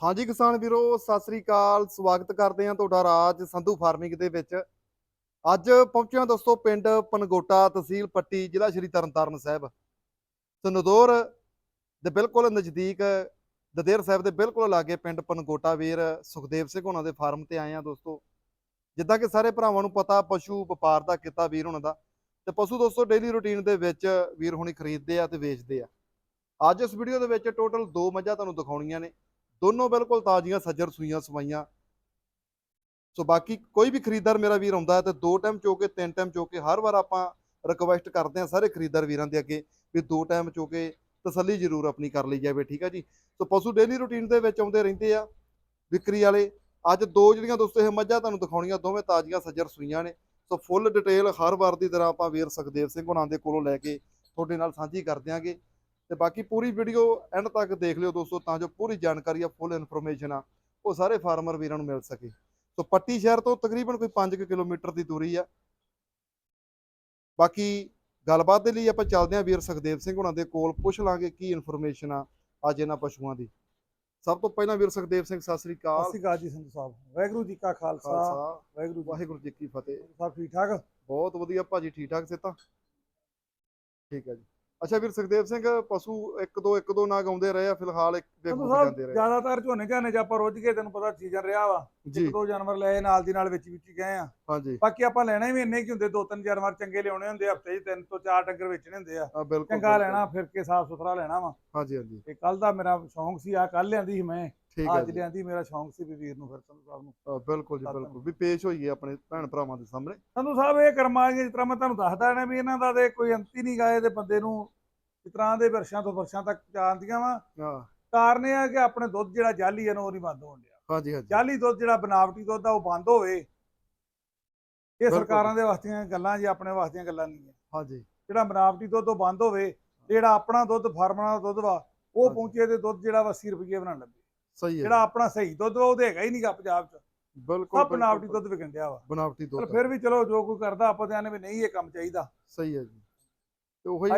ਹਾਂਜੀ ਕਿਸਾਨ ਵੀਰੋ, ਸਤਿ ਸ੍ਰੀ ਅਕਾਲ। ਸਵਾਗਤ ਕਰਦੇ ਹਾਂ ਤੁਹਾਡਾ ਰਾਜ ਸੰਧੂ ਫਾਰਮਿੰਗ ਦੇ ਵਿੱਚ। ਅੱਜ ਪਹੁੰਚਿਆ ਦੋਸਤੋ ਪਿੰਡ ਪਨਗੋਟਾ ਤਹਿਸੀਲ ਪੱਟੀ, ਜ਼ਿਲ੍ਹਾ ਸ਼੍ਰੀ ਤਰਨਤਾਰਨ ਸਾਹਿਬ। ਸਨਦੋਰ ਦੇ ਬਿਲਕੁਲ ਨਜ਼ਦੀਕ, ਦਦੇਰ ਸਾਹਿਬ ਦੇ ਬਿਲਕੁਲ ਲਾਗੇ ਪਿੰਡ ਪਨਗੋਟਾ ਵੀਰ ਸੁਖਦੇਵ ਸਿੰਘ ਉਹਨਾਂ ਦੇ ਫਾਰਮ ਤੇ ਆਏ ਆ ਦੋਸਤੋ। ਜਿੱਦਾਂ ਕਿ ਸਾਰੇ ਭਰਾਵਾਂ ਨੂੰ ਪਤਾ, ਪਸ਼ੂ ਵਪਾਰ ਦਾ ਕਿੱਤਾ ਵੀਰ ਉਹਨਾਂ ਦਾ। ਤੇ ਪਸ਼ੂ ਦੋਸਤੋ ਡੇਲੀ ਰੁਟੀਨ ਦੇ ਵਿੱਚ ਵੀਰ ਹੁਣੀ ਖਰੀਦਦੇ ਆ ਤੇ ਵੇਚਦੇ ਆ। ਅੱਜ ਇਸ ਵੀਡੀਓ ਦੇ ਵਿੱਚ ਟੋਟਲ ਦੋ ਮੱਝਾਂ ਤੁਹਾਨੂੰ ਦਿਖਾਉਣੀਆਂ ਨੇ। ਦੋਨੋਂ ਬਿਲਕੁਲ ਤਾਜ਼ੀਆਂ ਸੱਜਰ ਸੂਈਆਂ ਸਵਾਈਆਂ। ਸੋ ਬਾਕੀ ਕੋਈ ਵੀ ਖਰੀਦਦਾਰ ਮੇਰਾ ਵੀਰ ਆਉਂਦਾ ਹੈ ਤੇ ਦੋ ਟਾਈਮ ਚੋ ਕੇ ਤਿੰਨ ਟਾਈਮ ਚੋ ਕੇ ਹਰ ਵਾਰ ਆਪਾਂ ਰਿਕਵੈਸਟ ਕਰਦੇ ਹਾਂ ਸਾਰੇ ਖਰੀਦਦਾਰ ਵੀਰਾਂ ਦੇ ਅੱਗੇ ਵੀ ਦੋ ਟਾਈਮ ਚੋ ਕੇ ਤਸੱਲੀ ਜ਼ਰੂਰ ਆਪਣੀ ਕਰ ਲਈ ਜਾਵੇ, ਠੀਕ ਹੈ ਜੀ? ਸੋ ਪਸ਼ੂ ਡੇਲੀ ਰੁਟੀਨ ਦੇ ਵਿੱਚ ਆਉਂਦੇ ਰਹਿੰਦੇ ਆ ਵਿਕਰੀ ਵਾਲੇ। ਅੱਜ ਦੋ ਜਿਹੜੀਆਂ ਦੋਸਤੋ ਇਹ ਮੱਝਾਂ ਤੁਹਾਨੂੰ ਦਿਖਾਉਣੀਆਂ, ਦੋਵੇਂ ਤਾਜ਼ੀਆਂ ਸੱਜਰ ਸੂਈਆਂ ਨੇ। ਸੋ ਫੁੱਲ ਡਿਟੇਲ ਹਰ ਵਾਰ ਦੀ ਤਰ੍ਹਾਂ ਆਪਾਂ ਵੀਰ ਸੁਖਦੇਵ ਸਿੰਘ ਹੁਣਾਂ ਦੇ ਕੋਲੋਂ ਲੈ ਕੇ ਤੁਹਾਡੇ ਨਾਲ ਸਾਂਝੀ ਕਰ ਦਿਆਂਗੇ। ਤੇ ਬਾਕੀ ਪੂਰੀ ਵੀਡੀਓ ਐਂਡ ਤੱਕ ਦੇਖ ਲਿਓ ਦੋਸਤੋ ਤਾਂ ਜੋ ਪੂਰੀ ਜਾਣਕਾਰੀ ਆ ਫੁੱਲ ਇਨਫੋਰਮੇਸ਼ਨ ਆ ਉਹ ਸਾਰੇ ਫਾਰਮਰ ਵੀਰਾਂ ਨੂੰ ਮਿਲ ਸਕੇ। ਸੋ ਪੱਟੀ ਸ਼ਹਿਰ ਤੋਂ ਤਕਰੀਬਨ ਕੋਈ 5 ਕਿਲੋਮੀਟਰ ਦੀ ਦੂਰੀ ਆ। ਬਾਕੀ ਗੱਲਬਾਤ ਦੇ ਲਈ ਆਪਾਂ ਚੱਲਦੇ ਹਾਂ ਵੀਰ ਸੁਖਦੇਵ ਸਿੰਘ ਹੁਣਾਂ ਦੇ ਕੋਲ ਪੁੱਛ ਲਾਂਗੇ ਕੀ ਇਨਫੋਰਮੇਸ਼ਨ ਆ ਅੱਜ ਇਹਨਾਂ ਪਸ਼ੂਆਂ ਦੀ। ਸਭ ਤੋਂ ਪਹਿਲਾਂ ਵੀਰ ਸੁਖਦੇਵ ਸਿੰਘ ਸਤਿ ਸ੍ਰੀ ਸਤਿ ਅਕਾਲ ਸ਼੍ਰੀ ਅਕਾਲ ਜੀ ਸੰਧੂ ਸਾਹਿਬ। ਵਾਹਿਗੁਰੂ ਜੀ ਕਾ ਖਾਲਸਾ। ਵਾਹਿਗੁਰੂ ਵਾਹਿਗੁਰੂ ਜੀ ਕੀ ਫਤਿਹ। ਸਭ ਠੀਕ ਠਾਕ? ਬਹੁਤ ਵਧੀਆ ਭਾਜੀ ਠੀਕ ਠਾਕ ਸੇ ਤਾਂ ਠੀਕ ਹੈ ਜੀ। ਅੱਛਾ ਵੀਰ ਸੁਖਦੇਵ ਸਿੰਘ ਪਸ਼ੂ ਇੱਕ ਦੋ ਇੱਕ ਦੋ ਨਾਗ ਆਉਂਦੇ ਰਹੇ ਆ ਫਿਲਹਾਲ ਇੱਕ ਸਾਹਿਬ ਜਾਂਦੇ ਰਹੇ। ਜ਼ਿਆਦਾਤਰ ਝੋਨੇ ਝਾਨੇ ਚ ਆਪਾਂ ਰੁੱਝ ਕੇ ਤੈਨੂੰ ਪਤਾ ਸੀਜ਼ਨ ਰਿਹਾ ਵਾ। ਇੱਕ ਦੋ ਜਾਨਵਰ ਲਏ ਨਾਲ ਦੀ ਨਾਲ ਵਿੱਚ ਵਿੱਚ ਹੀ ਗਏ ਆ। ਹਾਂਜੀ। ਬਾਕੀ ਆਪਾਂ ਲੈਣੇ ਵੀ ਇੰਨੇ ਕੀ ਹੁੰਦੇ ਦੋ ਤਿੰਨ ਜਾਨਵਰ ਚੰਗੇ ਲਿਆਉਣੇ ਹੁੰਦੇ ਹਫ਼ਤੇ 'ਚ ਤਿੰਨ ਤੋਂ ਚਾਰ ਡੰਗਰ ਵੇਚਣੇ ਹੁੰਦੇ ਆ। ਚੰਗਾ। ਲੈਣਾ ਫਿਰ ਕੇ ਸਾਫ਼ ਸੁਥਰਾ ਲੈਣਾ ਵਾ। ਹਾਂਜੀ ਹਾਂਜੀ। ਤੇ ਕੱਲ ਦਾ ਮੇਰਾ ਸ਼ੌਂਕ ਸੀ ਆ ਕੱਲ ਲਿਆਂਦੀ ਸੀ ਮੈਂ। ਠੀਕ ਹੈ ਅੱਜ ਲਿਆਂਦੀ ਮੇਰਾ ਸ਼ੌਂਕ ਸੀ ਵੀ ਵੀਰ ਨੂੰ ਫਿਰ ਸੰਧੂ ਸਾਹਿਬ ਨੂੰ ਬਿਲਕੁਲ ਜੀ ਬਿਲਕੁਲ। ਵੀ ਪੇਸ਼ ਹੋਈਏ ਆਪਣੇ ਭੈਣ ਭਰਾਵਾਂ ਦੇ ਸਾਹਮਣੇ। ਸੰਧੂ ਸਾਹਿਬ ਇਹ ਕਰਮਾਂ ਜਿਸ ਤਰ੍ਹਾਂ ਮੈਂ ਤੁਹਾਨੂੰ ਦੱਸਦਾ ਨਾ ਵੀ ਇਹਨਾਂ ਦਾ ਤੇ ਕੋਈ ਅੰਤ ਹੀ ਨਹੀਂ ਗਾਏ ਤੇ ਬੰਦੇ ਨੂੰ ਇਸ ਤਰ੍ਹਾਂ ਦੇ ਵਰਸ਼ਾਂ ਤੋਂ ਵਰਸ਼ਾਂ ਤੱਕ ਜਾਂਦੀਆਂ ਵਾ। ਹਾਂ। ਕਾਰਨ ਇਹ ਆ ਕਿ ਆਪਣੇ ਦੁੱਧ ਜਿਹੜਾ ਜਾਲੀ ਹੈ ਨਾ ਉਹ ਨਹੀਂ ਬੰਦ ਹੋਣ ਡਿਆ। ਹਾਂਜੀ ਹਾਂਜੀ। ਜਾਲੀ ਦੁੱਧ ਜਿਹੜਾ ਬਨਾਵਟੀ ਦੁੱਧ ਆ ਉਹ ਬੰਦ ਹੋਵੇ। ਇਹ। ਸਰਕਾਰਾਂ ਦੇ ਵਾਸਤੀਆਂ ਗੱਲਾਂ ਜੀ ਆਪਣੇ ਵਾਸਤੀਆਂ ਗੱਲਾਂ ਨਹੀਂ ਹੈ ਹਾਂਜੀ। ਜਿਹੜਾ ਬਨਾਵਟੀ ਦੁੱਧ ਉਹ ਬੰਦ ਹੋਵੇ ਜਿਹੜਾ ਆਪਣਾ ਦੁੱਧ ਫਾਰਮਾਂ ਦਾ ਦੁੱਧ ਵਾ ਉਹ। ਪਹੁੰਚੇ ਤੇ ਦੁੱਧ ਜਿਹੜਾ ਵਾ 80 ਰੁਪਏ ਬਣਨ ਲੱਗੇ। ਸਹੀ ਹੈ ਜਿਹੜਾ ਆਪਣਾ ਸਹੀ ਦੁੱਧ ਉਹ ਹੈਗਾ ਹੀ ਨਹੀਂਗਾ ਪੰਜਾਬ 'ਚ। ਬਿਲਕੁਲ ਸਭ ਬਨਾਵਟੀ ਦੁੱਧ ਵਿਕਣ ਡਿਆ ਵਾ। ਬਨਾਵਟੀ ਦੁੱਧ ਫਿਰ ਵੀ ਚਲੋ ਜੋ ਕੋਈ ਕਰਦਾ ਆਪਾਂ ਤੇ ਆਨੇ ਵੀ ਨਹੀਂ ਇਹ ਕੰਮ ਚਾਹੀਦਾ। ਸਹੀ ਹੈ ਜੀ। ਤੇ ਉਹੀ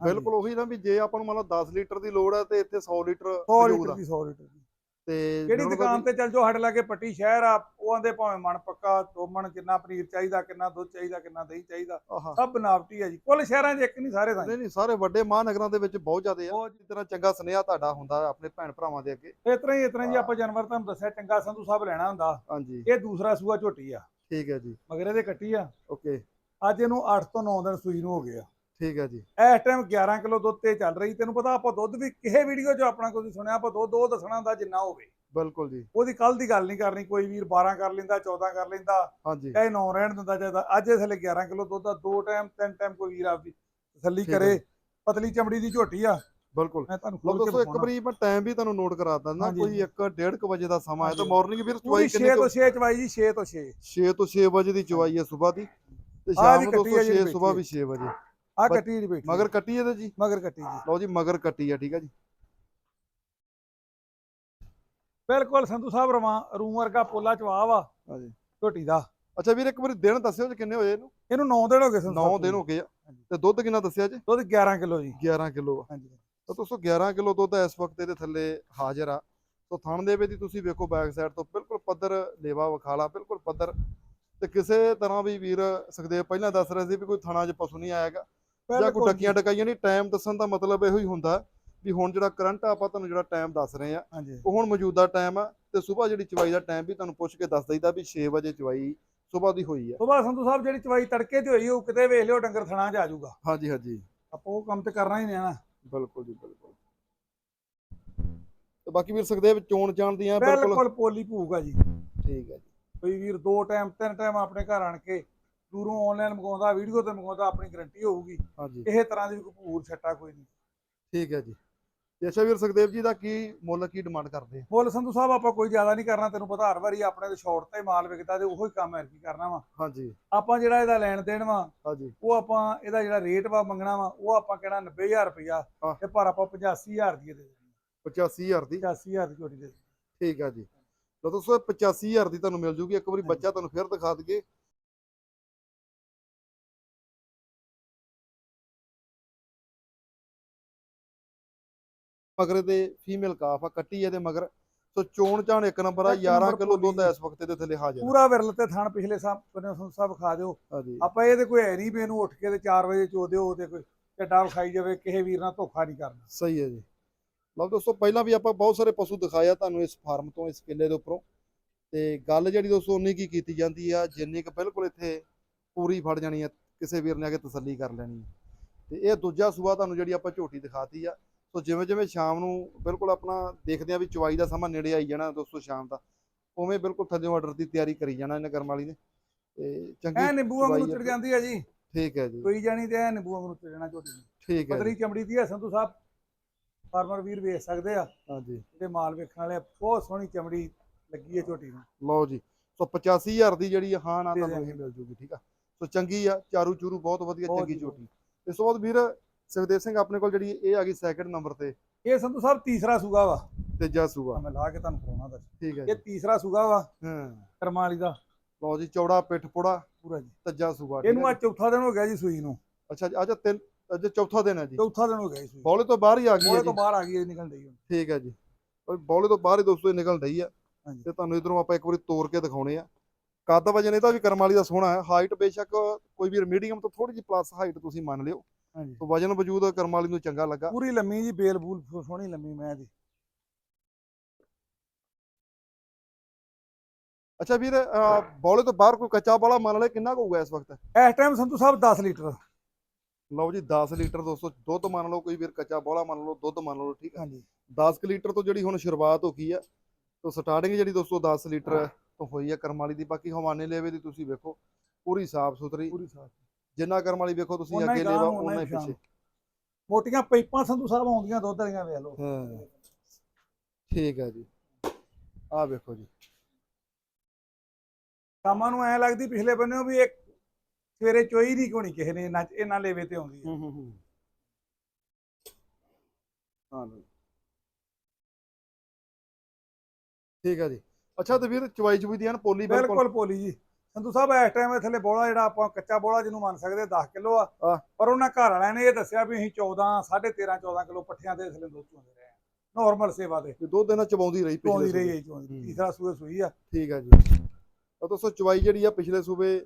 ਬਿਲਕੁਲ ਉਹੀ ਨਾ ਵੀ ਜੇ ਆਪਾਂ ਨੂੰ ਮੰਨ ਲਓ 10 ਲੀਟਰ ਦੀ ਲੋੜ ਹੈ ਤੇ ਇੱਥੇ 100 ਲੀਟਰ 100 ਮੌਜੂਦ ਲੀਟਰ। ਦੀ 100 ਲੀਟਰ ਦੀ। ਤੇ ਜਿਹੜੀ ਦੁਕਾਨ ਤੇ ਚੱਲ ਜਾਓ ਸਾਡੇ ਲਾਗੇ ਪੱਟੀ ਸ਼ਹਿਰ ਆ ਉਹ ਆਂਦੇ ਭਾਵੇਂ ਮਣ ਪੱਕਾ ਦੋ ਮਣ ਕਿੰਨਾ ਪਨੀਰ ਚਾਹੀਦਾ ਕਿੰਨਾ ਦੁੱਧ ਚਾਹੀਦਾ ਕਿੰਨਾ ਦਹੀਂ ਚਾਹੀਦਾ ਸਭ ਬਨਾਵਟੀ ਹੈ ਜੀ। ਕੁੱਲ ਸ਼ਹਿਰਾਂ 'ਚ ਇੱਕ ਨਹੀਂ ਸਾਰੇ ਨਹੀਂ ਨਹੀਂ ਸਾਰੇ ਵੱਡੇ ਮਹਾਨਗਰਾਂ ਦੇ ਵਿੱਚ ਬਹੁਤ ਜ਼ਿਆਦੇ ਆ। ਬਹੁਤ ਜਿਸ ਤਰ੍ਹਾਂ ਚੰਗਾ ਸੁਨੇਹਾ ਤੁਹਾਡਾ ਹੁੰਦਾ ਆਪਣੇ ਭੈਣ ਭਰਾਵਾਂ ਦੇ ਅੱਗੇ। ਇਸ ਤਰ੍ਹਾਂ ਹੀ ਇਸ ਤਰ੍ਹਾਂ ਜੀ ਆਪਾਂ ਜਾਨਵਰ ਤੁਹਾਨੂੰ ਦੱਸਿਆ ਚੰਗਾ ਸੰਧੂ ਸਾਹਿਬ ਲੈਣਾ ਹੁੰਦਾ। ਹਾਂਜੀ। ਇਹ ਦੂਸਰਾ ਸੂਆ ਝੋਟੀ ਆ। ਠੀਕ ਹੈ ਜੀ। ਮਗਰ ਇਹਦੇ ਕੱਟੀ ਆ। ਓਕੇ। ਅੱਜ ਇਹਨੂੰ 8 ਤੋਂ 9 ਦਿਨ ਸੂਈ ਨੂੰ ਹੋ ਗਏ ਆ। ਠੀਕ ਹੈ ਜੀ। ਇਸ ਟਾਈਮ 11 ਕਿਲੋ ਦੁੱਧ ਤੇ ਚੱਲ ਰਹੀ ਤੈਨੂੰ ਪਤਾ ਆਪਾਂ ਦੁੱਧ ਵੀ ਕਿਸੇ ਵੀਡੀਓ 'ਚ ਆਪਣਾ ਕੋਈ ਸੁਣਿਆ ਆਪਾਂ ਦੁੱਧ ਉਹ ਦੱਸਣਾ ਹੁੰਦਾ ਜਿੰਨਾ ਹੋਵੇ। ਬਿਲਕੁਲ ਜੀ। ਉਹਦੀ ਕੱਲ ਦੀ ਗੱਲ ਨਹੀਂ ਕਰਨੀ ਕੋਈ ਵੀਰ 12 ਕਰ ਲੈਂਦਾ 14 ਕਰ ਲੈਂਦਾ ਹਾਂਜੀ। ਚਾਹੇ 9 ਰਹਿਣ ਦਿੰਦਾ ਚਾਹੀਦਾ ਅੱਜ ਇਸ ਵੇਲੇ 11 ਕਿਲੋ ਦੁੱਧ ਆ ਦੋ ਟਾਈਮ ਤਿੰਨ ਟਾਈਮ ਕੋਈ ਵੀਰ ਆਪਦੀ ਤਸੱਲੀ ਕਰੇ। ਪਤਲੀ ਚਮੜੀ ਦੀ ਝੋਟੀ ਆ। ਬਿਲਕੁਲ। ਮੈਂ ਤੁਹਾਨੂੰ ਖੋਲ ਕੇ ਦੋਸਤੋ ਇੱਕ। ਵਾਰੀ ਮੈਂ ਟਾਈਮ ਵੀ ਤੁਹਾਨੂੰ ਨੋਟ ਕਰਾ ਦਿੰਦਾ ਕੋਈ 1 1:30 ਵਜੇ ਦਾ ਸਮਾਂ ਹੈ ਤਾਂ। ਮਾਰਨਿੰਗ ਵੀਰ ਪੂਰੀ ਚੁਆਈ 6 ਕਿੰਨੀ ਤੋਂ 6 ਚਵਾਈ ਜੀ 6 ਤੋਂ 6 6 ਤੋਂ 6 ਵਜੇ ਦੀ ਚੁਆਈ ਹੈ ਸਵੇਰ ਦੀ ਤੇ ਸ਼ਾਮ ਨੂੰ ਕੱਟੀ ਆ ਦੋਸਤੋ ਜਿਹੜੀ 6 ਸਵੇਰ ਵੀ 6 ਵਜੇ। ਆ ਕੱਟੀ ਦੀ ਬੈਠੀ ਮਗਰ ਕੱਟੀ ਇਹਦੇ ਜੀ? ਮਗਰ ਕੱਟੀ ਜੀ। ਲਓ ਜੀ ਮਗਰ ਕੱਟੀ ਆ ਠੀਕ ਹੈ ਜੀ। ਬਿਲਕੁਲ ਸੰਧੂ ਸਾਹਿਬ ਰਵਾਂ ਰੂਮ ਵਰਗਾ ਪੋਲਾ ਚਵਾ ਵਾ ਹਾਂਜੀ ਝੋਟੀ ਦਾ। ਅੱਛਾ ਵੀਰ ਇੱਕ ਵਾਰੀ ਦਿਨ ਦੱਸਿਓ ਜੀ ਕਿੰਨੇ ਹੋਏ ਇਹਨੂੰ? ਇਹਨੂੰ 9 ਦਿਨ ਹੋ ਗਏ ਸੰਧੂ 9 ਸਾਹਿਬ ਦਿਨ। ਹੋ ਗਏ ਆ। ਤੇ ਦੁੱਧ ਕਿੰਨਾ ਦੱਸਿਆ ਜੀ? ਦੁੱਧ 11 ਕਿਲੋ ਜੀ। 11 ਕਿਲੋ ਹਾਂਜੀ। ਤਾਂ ਦੋਸਤੋ 11 ਕਿਲੋ ਦੁੱਧ ਇਸ ਵਕਤ ਇਹਦੇ ਥੱਲੇ ਹਾਜ਼ਰ ਆ। ਸੋ ਥਣ ਦੇ ਵਿੱਚ ਦੀ ਤੁਸੀਂ ਵੇਖੋ ਬੈਕ ਸਾਈਡ ਤੋਂ ਬਿਲਕੁਲ ਪੱਧਰ ਲੇਵਾ ਵਿਖਾਲਾ ਬਿਲਕੁਲ ਪੱਧਰ। ਤੇ ਕਿਸੇ ਤਰ੍ਹਾਂ ਵੀ ਵੀਰ ਸੁਖਦੇਵ ਪਹਿਲਾਂ ਦੱਸ ਰਹੇ ਸੀ ਵੀ ਕੋਈ ਥਣਾ 'ਚ ਪਸ਼ੂ ਨਹੀਂ ਆਏਗਾ ਜਾਂ ਕੋਈ ਟੱਕੀਆਂ ਟਕਾਈਆਂ ਨਹੀਂ। ਟਾਈਮ ਦੱਸਣ ਦਾ ਮਤਲਬ ਇਹੋ ਹੀ ਹੁੰਦਾ ਵੀ ਹੁਣ ਜਿਹੜਾ ਕਰੰਟ ਆਪਾਂ ਤੁਹਾਨੂੰ ਜਿਹੜਾ ਟਾਈਮ ਦੱਸ ਰਹੇ ਆ ਉਹ ਹੁਣ ਮੌਜੂਦਾ ਟਾਈਮ ਆ ਤੇ ਸਵੇਰ ਜਿਹੜੀ ਚਵਾਈ ਦਾ ਟਾਈਮ ਵੀ ਤੁਹਾਨੂੰ ਪੁੱਛ ਕੇ ਦੱਸ ਦਈਦਾ ਵੀ 6 ਵਜੇ ਚਵਾਈ ਸਵੇਰ ਦੀ ਹੋਈ ਆ। ਸੁਬਾਹ ਸੰਧੂ ਸਾਹਿਬ ਜਿਹੜੀ ਚਵਾਈ ਤੜਕੇ ਤੇ ਹੋਈ ਉਹ ਕਿਤੇ ਵੇਖ ਲਿਓ ਡੰਗਰ ਥਣਾ 'ਚ ਆ ਜਾਊਗਾ। ਹਾਂਜੀ ਹਾਂਜੀ। ਆਪਾਂ ਉਹ ਕੰਮ ਤੇ ਕਰਨਾ ਹੀ ਨਾ। ਬਿਲਕੁਲ ਜੀ ਬਿਲਕੁਲ। ਤੇ ਬਾਕੀ ਵੀਰ ਸੁਖਦੇਵ ਚੋਣ ਜਾਣ ਦੀਆਂ ਬਿਲਕੁਲ। ਬਿਲਕੁਲ ਪੋਲੀ ਭੂਗਾ ਜੀ। ਠੀਕ ਹੈ ਜੀ। ਕੋਈ ਵੀਰ ਦੋ ਟਾਈਮ ਤਿੰਨ ਟਾਈਮ ਆਪਣੇ ਘਰ ਆਣ ਕੇ ਦੂਰੋਂ ਆਨਲਾਈਨ ਮੰਗਵਾਉਂਦਾ ਵੀਡੀਓ ਤੇ ਮੰਗਵਾਉਂਦਾ ਆਪਣੀ ਗਾਰੰਟੀ ਹੋਊਗੀ। ਹਾਂਜੀ। ਇਹ ਤਰ੍ਹਾਂ ਦੀ ਕੋਈ ਭੂਰ ਛੱਟਾ ਕੋਈ ਨਹੀਂ। ਠੀਕ ਹੈ ਜੀ। ਅੱਛਾ ਵੀਰ ਸੁਖਦੇਵ ਜੀ ਦਾ ਕੀ ਮੁੱਲ ਕੀ ਡਿਮਾਂਡ ਕਰਦੇ ਆ? ਮੁੱਲ ਸੰਧੂ ਸਾਹਿਬ ਆਪਾਂ ਕੋਈ ਜ਼ਿਆਦਾ ਨਹੀਂ ਕਰਨਾ ਤੈਨੂੰ ਪਤਾ ਹਰ ਵਾਰੀ ਆਪਣੇ ਤੇ ਸ਼ਾਰਟ ਤੇ ਮਾਲ ਵਿਕਦਾ ਤੇ ਉਹੀ ਕੰਮ ਹੈ ਕੀ ਕਰਨਾ ਵਾ। ਹਾਂਜੀ। ਆਪਾਂ ਜਿਹੜਾ ਇਹਦਾ ਲੈਣ ਦੇਣ ਵਾ ਹਾਂਜੀ। ਉਹ ਆਪਾਂ ਇਹਦਾ ਜਿਹੜਾ ਰੇਟ ਵਾ ਮੰਗਣਾ ਵਾ ਉਹ ਆਪਾਂ ਕਹਿਣਾ 90000 ਰੁਪਇਆ। ਤੇ ਪਰ ਆਪਾਂ 85000 ਦੀ ਦੇ ਦੇਣੀ। 85000 ਦੀ? 85000 ਦੀ ਝੋਟੀ ਦੇ। ਠੀਕ ਹੈ ਜੀ। ਲਓ ਦੋਸਤੋ ਇਹ 85000 ਦੀ ਤੁਹਾਨੂੰ ਮਿਲ ਜੂਗੀ। ਇੱਕ ਵਾਰੀ। ਬੱਚਾ ਤੁਹਾਨੂੰ ਫਿਰ ਦਿਖਾ ਦਈਏ। ਮਗਰ ਦੇ ਫੀਮੇਲ ਕਾਫ ਆ ਕੱਟੀ ਇਹਦੇ ਮਗਰ। ਸੋ ਚੋਣ ਚਾਣ ਇੱਕ ਨੰਬਰ ਆ ਇੱਕ 11 ਨੰਬਰ ਕਿਲੋ ਦੁੱਧ। ਇਸ ਵਕਤ ਦੇ ਥੱਲੇ ਹਾਜ਼ਰ। ਪੂਰਾ ਵਿਰਲ ਤੇ ਥਣ ਪਿਛਲੇ ਸਾਹ ਸੰਧੂ ਸਾਹਿਬ ਖਾ ਦਿਓ। ਆਪਾਂ ਇਹ ਤੇ ਕੋਈ ਨਹੀਂ ਵੀ ਇਹਨੂੰ ਉੱਠ ਕੇ ਤੇ 4 ਵਜੇ ਚੋ ਦਿਓ ਤੇ ਕੋਈ ਢੱਡਾ ਖਾਈ ਜਾਵੇ ਕਿਸੇ ਵੀਰ ਨਾਲ ਧੋਖਾ ਨਹੀਂ ਕਰਨਾ। ਸਹੀ ਹੈ ਜੀ। ਲਓ ਦੋਸਤੋ ਪਹਿਲਾਂ ਵੀ ਆਪਾਂ ਬਹੁਤ ਸਾਰੇ ਪਸ਼ੂ ਦਿਖਾਇਆ ਤੁਹਾਨੂੰ ਇਸ ਫਾਰਮ ਤੋਂ ਇਸ ਕਿੱਲੇ ਦੇ ਉੱਪਰੋਂ। ਤੇ ਗੱਲ ਜਿਹੜੀ ਦੋਸਤੋ ਉਨੀ ਕੀ ਕੀਤੀ ਜਾਂਦੀ ਆ ਜਿੰਨੀ ਕੁ ਬਿਲਕੁਲ ਇੱਥੇ ਪੂਰੀ ਫੜ ਜਾਣੀ ਆ ਕਿਸੇ ਵੀਰ ਨੇ ਆ ਕੇ ਤਸੱਲੀ ਕਰ ਲੈਣੀ ਤੇ ਇਹ ਦੂਜਾ ਸੂਆ ਤੁਹਾਨੂੰ ਜਿਹੜੀ ਆਪਾਂ ਝੋਟੀ ਦਿਖਾਤੀ ਆ ਸੋ ਜਿਵੇਂ ਜਿਵੇਂ ਸ਼ਾਮ ਨੂੰ ਬਿਲਕੁਲ ਆਪਣਾ ਦੇਖਦੇ ਆ ਵੀ ਚਵਾਈ ਦਾ ਸਮਾਂ ਨੇੜੇ ਆਈ ਜਾਣਾ ਦੋਸਤੋ ਸ਼ਾਮ ਦਾ ਉਵੇਂ ਬਿਲਕੁਲ ਥੱਲੇ ਆਰਡਰ ਦੀ ਤਿਆਰੀ ਕਰੀ ਜਾਣਾ ਇਹਨੇ ਕਰਮ ਵਾਲੀ ਨੇ। ਤੇ ਐ ਚੰਗੀ ਨਿੰਬੂ ਵਾਂਗੂ। ਚੜ ਜਾਂਦੀ ਹੈ ਜੀ। ਠੀਕ ਹੈ ਜੀ। ਕੋਈ ਜਾਣੀ ਤੇ ਐ ਨਿੰਬੂ ਵਾਂਗੂ ਚੜ ਜਾਣਾ ਝੋਟੀ ਠੀਕ ਹੈ ਪਤਲੀ ਚਮੜੀ ਦੀ ਹੈ ਸੰਧੂ ਸਾਹਿਬ। ਫਾਰਮਰ ਵੀਰ ਵੇਚ ਸਕਦੇ ਆ। ਹਾਂਜੀ। ਜਿਹੜੇ ਮਾਲ ਵੇਖਣ ਵਾਲੇ ਬਹੁਤ ਸੋਹਣੀ ਚਮੜੀ ਲੱਗੀ ਹੈ ਝੋਟੀ ਨੂੰ। ਲਓ ਜੀ। ਸੋ 85000 ਦੀ ਜਿਹੜੀ ਆ ਹਾਂ ਨਾ ਤੁਹਾਨੂੰ ਇਹ। ਮਿਲ ਜੂਗੀ ਠੀਕ ਆ। ਸੋ ਚੰਗੀ ਆ ਚਾਰੂ ਚੂਰੂ ਬਹੁਤ ਵਧੀਆ ਚੰਗੀ। ਝੋਟੀ। ਇਸ ਤੋਂ ਬਾਅਦ ਵੀਰ ਸੁਖਦੇਵ ਸਿੰਘ ਆਪਣੇ ਕੋਲ ਜਿਹੜੀ ਇਹ ਆ ਗਈ ਸੈਕਿੰਡ ਨੰਬਰ ਤੇ। ਇਹ ਸੰਧੂ ਸਾਹਿਬ ਤੀਸਰਾ ਸੂਗਾ ਵਾ। ਤੀਜਾ ਸੂਆ ਮੈਂ ਲਾ ਕੇ ਤੁਹਾਨੂੰ ਕਰਾਉਣਾ ਦੱਸ। ਠੀਕ ਹੈ ਇਹ ਤੀਸਰਾ ਸੂਗਾ ਵਾ ਹਾਂ। ਕਰਮਾਂ ਵਾਲੀ ਦਾ। ਲਓ ਜੀ ਚੌੜਾ ਪਿੱਠ ਪੁੜਾ ਪੂਰਾ ਜੀ। ਤੀਜਾ ਠੀਕ ਇਹਨੂੰ ਹੈ ਆ ਚੌਥਾ ਦਿਨ ਹੋ ਗਿਆ ਜੀ ਸੂਈ ਨੂੰ। ਅੱਛਾ ਜੀ, ਅੱਜ ਤਿੰਨ ਅੱਜ ਚੌਥਾ ਦਿਨ ਹੈ ਜੀ। ਚੌਥਾ ਦਿਨ ਹੋ ਗਿਆ ਸੂਈ। ਬੌਲੇ ਤੋਂ ਬਾਹਰ ਹੀ ਆ ਗਈ ਹੈ ਜੀ। ਤੋਂ ਬਾਹਰ ਆ ਗਈ ਇਹ ਨਿਕਲ ਰਹੀ ਹੁਣ ਠੀਕ ਹੈ ਜੀ। ਬੌਲੇ ਤੋਂ ਬਾਹਰ ਹੀ ਦੋਸਤੋ ਇਹ ਨਿਕਲ ਰਹੀ ਆ। ਤੇ ਤੁਹਾਨੂੰ ਇਧਰੋਂ ਆਪਾਂ ਇੱਕ ਵਾਰੀ ਤੋੜ ਕੇ ਦਿਖਾਉਣੇ ਆ। ਕੱਦ ਵਜਨ ਇਹਦਾ ਵੀ ਕਰਮ ਵਾਲੀ ਦਾ ਸੋਹਣਾ ਹੈ। ਹਾਈਟ ਬੇਸ਼ੱਕ ਕੋਈ ਵੀ ਮੀਡੀਅਮ ਤੋਂ ਥੋੜੀ ਜਿਹੀ ਪਲੱਸ ਹਾਈਟ ਤੁਸੀਂ ਮੰਨ ਲਿਓ। ਹਾਂਜੀ। ਵਜਨ ਵਜੂਦ ਕਰਮ ਵਾਲੀ ਨੂੰ ਚੰਗਾ ਲੱਗਾ। ਪੂਰੀ ਲੰਮੀ ਜੀ ਬੇਲ ਬੂਲ ਸੋਹਣੀ ਲੰਮੀ ਮੈਂ ਦੀ ਅੱਛਾ ਵੀਰ ਬੌਲੇ ਤੋਂ ਬਾਹਰ ਕੋਈ ਕੱਚਾ ਬਾਲਾ ਮੰਨ ਲੈ ਕਿੰਨਾ ਕੁ ਹੋਊਗਾ ਇਸ ਵਕਤ? ਇਸ ਟਾਈਮ ਸੰਧੂ ਸਾਹਿਬ 10 ਲੀਟਰ। ਲਓ ਜੀ 10 ਲੀਟਰ ਦੋਸਤੋ ਦੁੱਧ ਮੰਨ ਲਓ ਕੋਈ ਵੀਰ ਕੱਚਾ ਬੌਲਾ ਮੰਨ ਲਓ ਦੁੱਧ ਮੰਨ ਲਓ ਠੀਕ ਹੈ ਹਾਂਜੀ। 10 ਕੁ ਲੀਟਰ ਤੋਂ ਜਿਹੜੀ ਹੁਣ ਸ਼ੁਰੂਆਤ ਹੋ ਗਈ ਆ ਤੋਂ ਸਟਾਰਟਿੰਗ ਜਿਹੜੀ ਦੋਸਤੋ 10 ਲੀਟਰ ਤੋਂ ਹੋਈ ਆ ਕਰਮ ਵਾਲੀ ਦੀ ਬਾਕੀ ਹਵਾਨੇ ਲੇਵੇ ਦੀ ਤੁਸੀਂ ਵੇਖੋ ਪੂਰੀ ਸਾਫ਼ ਸੁਥਰੀ। ਪੂਰੀ ਸਾਫ਼। ਜਿੰਨਾ ਕਰਮ ਵਾਲੀ ਵੇਖੋ ਤੁਸੀਂ ਅੱਗੇ ਲੇਵਾ ਨੂੰ, ਉਹਨਾਂ ਹੀ ਪਿੱਛੇ। ਮੋਟੀਆਂ ਪਾਈਪਾਂ ਸੰਧੂ ਸਾਹਿਬ ਆਉਂਦੀਆਂ ਦੁੱਧ ਵਾਲੀਆਂ ਵੇਖ ਲਓ। ਹਾਂ। ਠੀਕ ਹੈ ਜੀ। ਆਹ ਵੇਖੋ ਜੀ। ਸ਼ਾਮਾਂ ਨੂੰ ਐ ਲੱਗਦੀ ਪਿਛਲੇ ਬੰਨਿਓ ਵੀ ਇੱਕ ਸਵੇਰੇ ਚੋਈ ਨਹੀਂ ਕੋਣੀ ਕਿਸੇ ਨੇ ਇਹਨਾਂ ਇਹਨਾਂ ਲੇਵੇ ਤੇ ਆਉਂਦੀ ਹੈ ਹੂੰ। ਠੀਕ ਹੈ ਜੀ। ਅੱਛਾ ਤੇ ਵੀਰ ਚਵਾਈ ਚੁਈ ਦੀ ਐਨ ਪੋਲੀ ਬਿਲਕੁਲ। ਬਿਲਕੁਲ ਪੋਲੀ ਜੀ। ਸੰਧੂ ਸਾਹਿਬ ਇਸ ਟਾਈਮ ਥੱਲੇ ਬੋਲਾ ਜਿਹੜਾ ਆਪਾਂ ਕੱਚਾ ਬੋਲਾ ਜਿਹਨੂੰ ਮੰਨ ਸਕਦੇ 10 ਕਿਲੋ ਆ। ਪਰ ਉਹਨਾਂ ਘਰ ਵਾਲਿਆਂ ਨੇ ਇਹ ਦੱਸਿਆ ਵੀ ਅਸੀਂ 14 13.5 14 ਕਿਲੋ ਪੱਠਿਆਂ ਦੇ ਥੱਲੇ ਦੁੱਧ ਚੋਂਦੇ ਰਹੇ ਆ। ਨਾਰਮਲ ਸੇਵਾ ਦੇ। ਦੋ ਦਿਨਾਂ ਚਵਾਉਂਦੀ ਰਹੀ ਪਿਛਲੇ ਚੋਂਦੀ ਰਹੀ ਹੂੰ। ਤੀਸਰਾ ਸੂਏ ਸੂਈ ਆ। ਠੀਕ ਹੈ ਜੀ। ਤਾਂ ਦੋਸਤੋ ਚਵਾਈ ਜਿਹੜੀ ਆ ਪਿਛਲੇ ਸੂਬੇ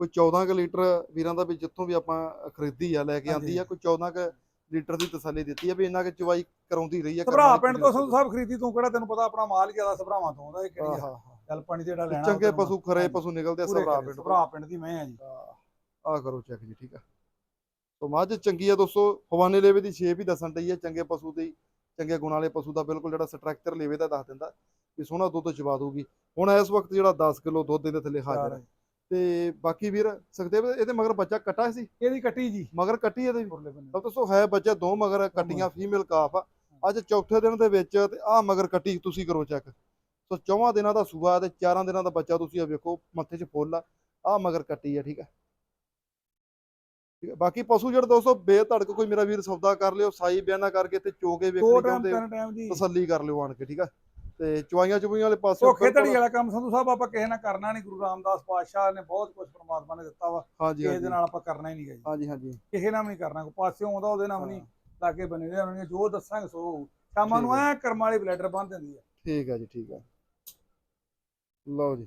ਕੋਈ 14 ਕੁ ਲੀਟਰ ਵੀਰਾਂ ਦਾ ਵੀ ਜਿੱਥੋਂ ਵੀ ਆਪਾਂ ਖਰੀਦੀ ਆ ਲੈ ਕੇ ਆਂਦੀ ਆ ਕੋਈ 14 ਕੁ ਲੀਟਰ ਦੀ ਤਸੱਲੀ ਦਿੱਤੀ ਆ ਵੀ ਇੰਨਾ ਕਿ ਚਵਾਈ ਕਰਾਉਂਦੀ ਰਹੀ ਆ ਸਭਰਾ ਪਿੰਡ ਤੋਂ ਸੰਧੂ ਸਾਹਿਬ ਖਰੀਦੀ ਤੂੰ ਕਿਹੜਾ ਤੈਨੂੰ ਪਤਾ ਆਪਣਾ ਮਾਲ ਜ਼ਿਆਦਾ ਸਭਰਾਵਾਂ ਤੋਂ ਆਉਂਦਾ ਇਹ ਕਿਹੜੀ ਆ? ਚੱਲ ਪਾਣੀ ਜਿਹੜਾ ਲੈਣਾ ਚੰਗੇ ਪਸ਼ੂ ਖਰੇ। ਪਸ਼ੂ ਨਿਕਲਦੇ ਸਭਰਾ ਪਿੰਡ ਸਭਰਾ ਪਿੰਡ ਦੀ ਮੈਂ ਆ ਜੀ। ਆ ਕਰੋ ਚੈੱਕ ਜੀ ਠੀਕ ਆ। ਸੋ ਮੱਝ ਚੰਗੀ ਆ ਦੋਸਤੋ ਹਵਾਨੇ ਲੇਵੇ ਦੀ ਸ਼ੇਪ ਹੀ ਦੱਸਣ ਡਈ ਆ ਚੰਗੇ ਪਸ਼ੂ ਦੀ ਚੰਗੇ ਗੁਣ ਵਾਲੇ ਪਸ਼ੂ ਦਾ ਬਿਲਕੁਲ ਜਿਹੜਾ ਸਟਰਕਚਰ ਲੇਵੇ ਦਾ ਦੱਸ ਦਿੰਦਾ ਵੀ ਸੋਹਣਾ ਦੁੱਧ ਚਵਾ ਦੂਗੀ ਹੁਣ ਇਸ ਵਕਤ ਜਿਹੜਾ 10 ਕਿਲੋ ਦੁੱਧ ਦੇ ਥੱਲੇ ਹਾਜ਼ਰ ਹੈ ਤੇ ਬਾਕੀ ਵੀਰ ਸੁਖਦੇਵ ਇਹਦੇ ਮਗਰ ਬੱਚਾ ਕੱਟਾ ਸੀ? ਇਹਦੀ ਕੱਟੀ ਜੀ। ਮਗਰ ਕੱਟੀ ਇਹਦੇ? ਤਾਂ ਦੋਸਤੋ ਹੈ ਬੱਚਾ ਦੋ ਮਗਰ ਕੱਟੀਆਂ ਫੀਮੇਲ ਕਾਫ ਆ। ਅੱਜ ਚੌਥੇ ਦਿਨ ਦੇ ਵਿੱਚ ਤੇ ਆ ਮਗਰ ਕੱਟੀ ਤੁਸੀਂ ਕਰੋ ਚੈੱਕ ਸੋ ਚੌਵਾਂ ਦਿਨਾਂ ਦਾ ਸੂਆ ਤੇ ਚਾਰਾਂ ਦਿਨਾਂ ਦਾ ਬੱਚਾ ਤੁਸੀਂ ਆ ਵੇਖੋ ਮੱਥੇ 'ਚ ਫੁੱਲ ਆ ਆ ਮਗਰ ਕੱਟੀ ਆ ਠੀਕ ਹੈ ਠੀਕ ਹੈ ਬਾਕੀ ਪਸ਼ੂ ਜਿਹੜੇ ਦੋਸਤੋ ਬੇਧੜਕ ਕੋਈ ਮੇਰਾ ਵੀਰ ਸੌਦਾ ਕਰ ਲਿਓ ਸਾਈ ਬਿਆਨਾ ਕਰਕੇ ਤੇ ਚੋਗੇ ਵੇਖਣੇ ਚਾਹੁੰਦੇ ਤਸੱਲੀ ਕਰ ਲਿਓ ਆਣ ਕੇ ਠੀਕ ਆ। ਤੇ ਚਵਾਈਆਂ ਚੁਵਾਈਆਂ ਵਾਲੇ ਪਾਸੇ ਧੋਖੇ ਧੜੀ ਵਾਲਾ ਕੰਮ ਸੰਧੂ ਸਾਹਿਬ ਆਪਾਂ ਕਿਸੇ ਨਾਲ ਕਰਨਾ ਨਹੀਂ ਗੁਰੂ ਰਾਮਦਾਸ ਪਾਤਸ਼ਾਹ ਨੇ ਬਹੁਤ ਕੁਝ ਪ੍ਰਮਾਤਮਾ ਨੇ ਦਿੱਤਾ ਵਾ ਹਾਂਜੀ ਕਿਸੇ ਹਾਂਜੀ। ਦੇ ਨਾਲ ਆਪਾਂ ਕਰਨਾ ਹੀ ਨਹੀਂ ਗਾ ਜੀ। ਹਾਂਜੀ ਹਾਂਜੀ। ਕਿਸੇ ਨਾਲ ਵੀ ਨਹੀਂ ਕਰਨਾ ਕੋਈ ਪਾਸਿਓਂ ਆਉਂਦਾ ਉਹਦੇ ਨਾਲ ਨਹੀਂ ਲਾਗੇ ਬਣੇ ਉਹਨਾਂ ਨੇ ਜੋ ਦੱਸਾਂਗੇ ਸੋ। ਸ਼ਾਮਾਂ ਨੂੰ ਐ ਕਰਮ ਵਾਲੀ ਬਲੈਡਰ ਬੰਨ ਦਿੰਦੀ ਆ। ਠੀਕ ਆ ਜੀ ਠੀਕ ਆ। ਲਓ ਜੀ।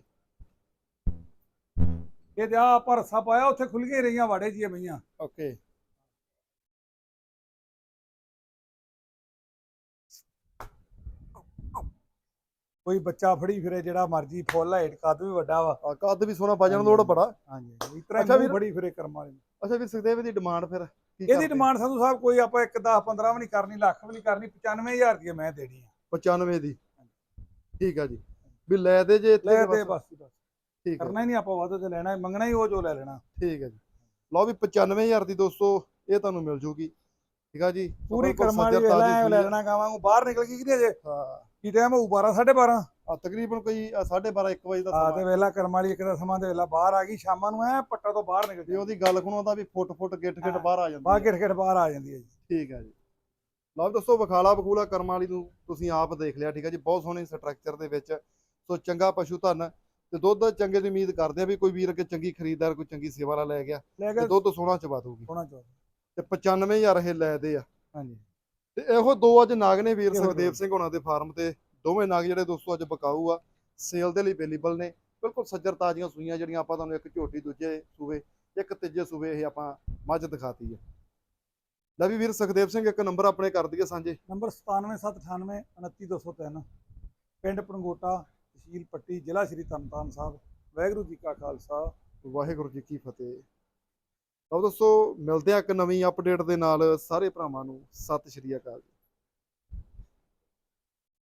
ਇਹ ਤੇ ਆ ਆਪਾਂ ਰੱਸਾ ਪਾਇਆ ਉੱਥੇ ਖੁੱਲ ਗਈ ਰਹੀਆਂ ਵਾੜੇ ਜੀਆਂ ਬਈਆਂ ਓਕੇ। ਕੋਈ ਬੱਚਾ ਫੜੀ ਫਿਰੇ ਜਿਹੜਾ ਮਰਜ਼ੀ ਫੁੱਲ ਹਾਈਟ ਕੱਦ ਵੀ ਵੱਡਾ ਵਾ। ਆ ਕੱਦ ਵੀ ਵਜਨ ਹਾਂਜੀ, ਲੋੜ। ਬੜਾ। ਹਾਂਜੀ ਅੱਛਾ ਹੀ ਫੜੀ ਫਿਰੇ ਕਰਮ ਵਾਲੀ ਅੱਛਾ ਵੀਰ ਸੁਖਦੇਵ ਦੀ ਡਿਮਾਂਡ ਫਿਰ ਇਹਦੀ? ਡਿਮਾਂਡ ਸੰਧੂ ਸਾਹਿਬ ਕੋਈ ਆਪਾਂ 1 10 15 ਵੀ ਨਹੀਂ ਕਰਨੀ ਲੱਖ ਵੀ ਨਹੀਂ ਕਰਨੀ 95000 ਦੀ ਮੈਂ ਦੇਣੀ ਆ। 95 ਦੀ। ਠੀਕ ਆ ਜੀ। ਵੀ ਲੈ ਦੇ ਜੇ ਇੱਥੇ ਲੈ ਦੇ ਬਸ- ਠੀਕ ਆ ਕਰਨਾ ਹੀ ਨਹੀਂ ਆਪਾਂ ਵੱਧ ਤੇ ਲੈਣਾ ਮੰਗਣਾ ਹੀ ਉਹ ਜੋ ਲੈ ਲੈਣਾ। ਠੀਕ ਹੈ ਜੀ। ਲਓ ਵੀ 95000 ਦੀ ਦੋਸਤੋ ਇਹ ਤੁਹਾਨੂੰ ਮਿਲ ਜੂਗੀ। ਠੀਕ ਆ ਜੀ? ਪੂਰੀ ਬਿਲਕੁਲ ਕਰਮ ਵਾਲੀ ਸੱਜਰ ਵੇਖ ਤਾਜ਼ੀ ਲੈ ਆ। ਲੈਣਾ ਗਾਵਾਂ ਬਾਹਰ ਨਿਕਲ ਗਈ ਕਿਤੇ ਜੇ? ਹਾਂ। ਕੀ ਟਾਈਮ ਹੋਊ? 12 12:30 ਆ ਤਕਰੀਬਨ ਕੋਈ 12:30 1 ਵਜੇ ਦਾ ਆ ਸਮਾਂ। ਤੇ ਵੇਲਾ ਕਰਮ ਵਾਲੀ ਇੱਕ ਦਾ ਸਮਾਂ ਤੇ ਵੇਲਾ ਬਾਹਰ ਆ ਗਈ ਸ਼ਾਮਾਂ ਨੂੰ ਐ ਪੱਟਾ ਤੋਂ ਬਾਹਰ ਨਿਕਲ ਜੇ ਉਹਦੀ ਗੱਲ ਸੁਣੋ ਤਾਂ ਵੀ ਫੁੱਟ ਫੁੱਟ ਗਿੱਟ ਗਿੱਟ। ਬਾਹਰ ਆ ਜਾਂਦੀ ਬਾਹਰ। ਗਿਰ ਗਿਰ ਬਾਹਰ ਆ ਜਾਂਦੀ ਹੈ ਜੀ। ਠੀਕ ਹੈ ਜੀ। ਲਓ ਦੋਸਤੋ ਵਿਖਾਲਾ ਬਖੂਲਾ ਕਰਮ ਵਾਲੀ ਨੂੰ ਤੁਸੀਂ ਆਪ ਦੇਖ ਲਿਆ ਠੀਕ ਹੈ ਜੀ? ਬਹੁਤ ਸੋਹਣੀ ਸਟਰਕਚਰ ਦੇ ਵਿੱਚ ਸੋ ਚੰਗਾ ਪਸ਼ੂ ਧਨ ਤੇ ਦੁੱਧ ਚੰਗੇ ਦੀ ਉਮੀਦ ਕਰਦੇ ਆ ਵੀ ਕੋਈ ਵੀਰ ਅੱਗੇ ਚੰਗੀ ਖਰੀਦਦਾਰ ਕੋਈ ਚੰਗੀ ਸੇਵਾ ਵਾਲਾ ਲੈ ਗਿਆ ਤੇ ਦੁੱਧ ਸੋਹਣਾ ਚਵਾ ਦੂਗੀ ਤੇ 95000 ਇਹ ਲੈਦੇ ਆ। ਹਾਂਜੀ। ਤੇ ਇਹੋ ਦੋ ਅੱਜ ਨਾਗ ਨੇ ਵੀਰ ਸੁਖਦੇਵ। ਸਿੰਘ ਹੋਣਾ ਦੇ ਫਾਰਮ ਤੇ। ਦੋਵੇਂ ਨਗ ਜਿਹੜੇ ਦੋਸਤੋ ਅੱਜ ਬਕਾਊ ਆ ਸੇਲ ਦੇ ਲਈ ਅਵੇਲੇਬਲ ਨੇ। ਬਿਲਕੁਲ ਸੱਜਰ ਤਾਜ਼ੀਆਂ ਸੂਈਆਂ ਜਿਹੜੀਆਂ ਆਪਾਂ ਤੁਹਾਨੂੰ ਇੱਕ ਝੋਟੀ ਦੂਜੇ ਸੂਵੇ ਇੱਕ ਤੀਜੇ ਸੂਵੇ ਇਹ ਆਪਾਂ ਮੱਝ ਦਿਖਾਤੀ ਹੈ ਲੈ ਵੀ ਵੀਰ ਸੁਖਦੇਵ ਸਿੰਘ ਇੱਕ ਨੰਬਰ ਆਪਣੇ ਕਰ ਦਈਏ ਸਾਂਝੇ। ਨੰਬਰ 97798 29203 ਪਿੰਡ ਪਣਗੋਟਾ ਤਹਿਸੀਲ ਪੱਟੀ ਜ਼ਿਲ੍ਹਾ ਸ਼੍ਰੀ ਤਰਨਤਾਰਨ ਸਾਹਿਬ, ਵਾਹਿਗੁਰੂ ਜੀ ਕਾ ਖਾਲਸਾ। ਵਾਹਿਗੁਰੂ ਜੀ ਕੀ ਫਤਿਹ। ਤਾਂ ਦੋਸਤੋ, ਮਿਲਦੇ ਆ ਇੱਕ ਨਵੀਂ ਅਪਡੇਟ ਦੇ ਨਾਲ। ਸਾਰੇ ਭਰਾਵਾਂ ਨੂੰ ਸਤਿ ਸ਼੍ਰੀ ਅਕਾਲ